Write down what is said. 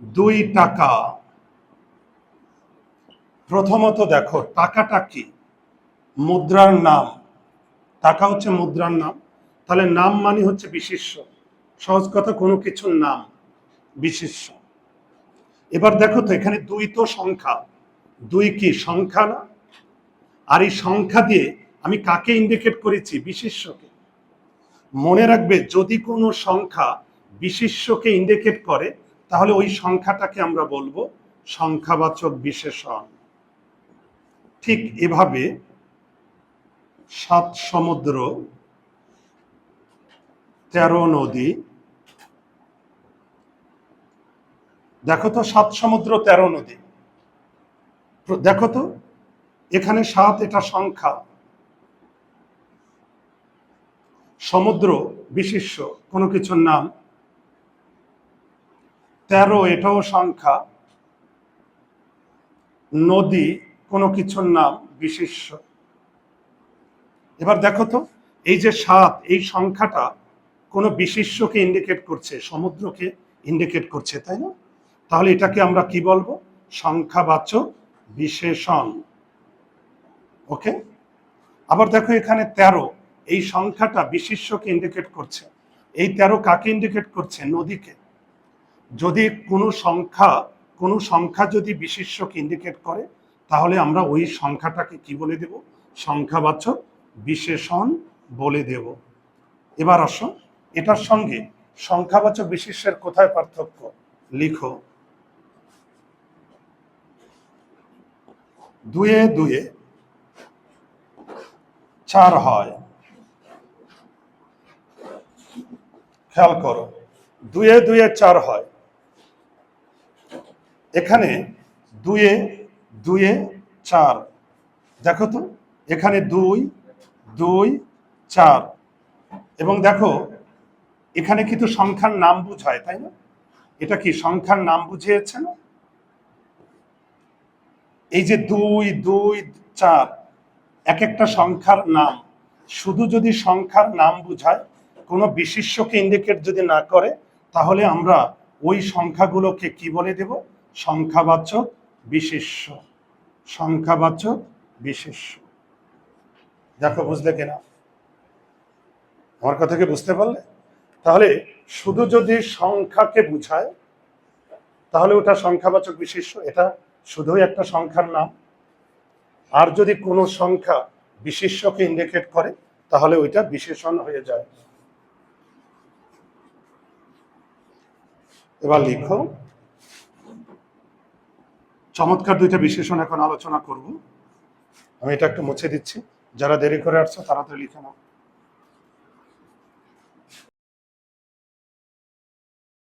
দুই টাকা। প্রথমত দেখো, টাকাটা কি? মুদ্রার নাম। টাকা হচ্ছে মুদ্রার নাম। তাহলে নাম মানে হচ্ছে বিশিষ্য সহজ কথা, কোনো কিছুর নাম বিশিষ্য এবার দেখো তো, এখানে দুই তো সংখ্যা। দুই কি, সংখ্যা না? আর এই সংখ্যা দিয়ে আমি কাকে ইন্ডিকেট করেছি? বিশিষ্যকে মনে রাখবে, যদি কোনো সংখ্যা বিশিষ্যকে ইন্ডিকেট করে তাহলে ওই সংখ্যাটাকে আমরা বলব সংখ্যাবাচক বিশেষণ। ঠিক এভাবে সাত সমুদ্র, তেরো নদী। দেখো তো সাত সমুদ্র, তেরো নদী। দেখো তো, এখানে সাত এটা সংখ্যা। সমুদ্র বিশিষ্ট, কোনো কিছুর নাম তেরো এটাও সংখ্যা, নদী, কোনো কিছুর নাম বিশিষ্য। এবার দেখো তো, এই যে সাত, এই সংখ্যাটা কোনো বিশিষ্যকে ইন্ডিকেট করছে, সমুদ্রকে ইন্ডিকেট করছে, তাই না? তাহলে এটাকে আমরা কি বলব? সংখ্যাবাচক বিশেষণ। ওকে? আবার দেখো এখানে তেরো, এই সংখ্যাটা বিশিষ্যকে ইন্ডিকেট করছে। এই তেরো কাকে ইন্ডিকেট করছে? নদীকে। যদি কোনো সংখ্যা কোনো সংখ্যা যদি বিশিষ্যকে ইন্ডিকেট করে, তাহলে আমরা ওই সংখ্যাটাকে কি বলে দেব? সংখ্যাবাচক বিশেষণ বলে দেব। এবার আসো, এটার সঙ্গে সংখ্যাবাচক বিশেষের কোথায় পার্থক্য? লিখো। দুয়ে দুয়ে চার হয়। খেয়াল করো, দুয়ে দুয়ে চার হয়। এখানে দুয়ে দুয়ে, চার। দেখো তো, এখানে দুই দুই, চার। এবং দেখো, এখানে কিন্তু সংখ্যার নাম বুঝায়, তাই না? এটা কি সংখ্যার নাম বুঝিয়েছে না? এই যে দুই দুই, চার এক একটা সংখ্যার নাম, শুধু যদি সংখ্যার নাম বুঝায়, কোনো বিশিষ্যকে ইন্ডিকেট যদি না করে, তাহলে আমরা ওই সংখ্যাগুলোকে কি বলে দেব? সংখ্যাবাচক বিশেষ্য। সংখ্যাবাচক বিশেষ্য। দেখো, বুঝলে কিনা? আমার কথা কি বুঝতে পারলে? তাহলে শুধু যদি সংখ্যাকে বুঝায়, তাহলে ওটা সংখ্যাবাচক, বিশেষ্য। এটা শুধুই একটা সংখ্যার নাম। আর যদি কোনো সংখ্যা বিশেষ্যকে ইন্ডিকেট করে, তাহলে ওইটা বিশেষণ হয়ে যায়। এবার লিখো। চমৎকার দুইটা বিশেষণ এখন আলোচনা করব। আমি এটা একটু মুছে দিচ্ছি। যারা দেরি করে আসছো, তাড়াতাড়ি লিখে নাও।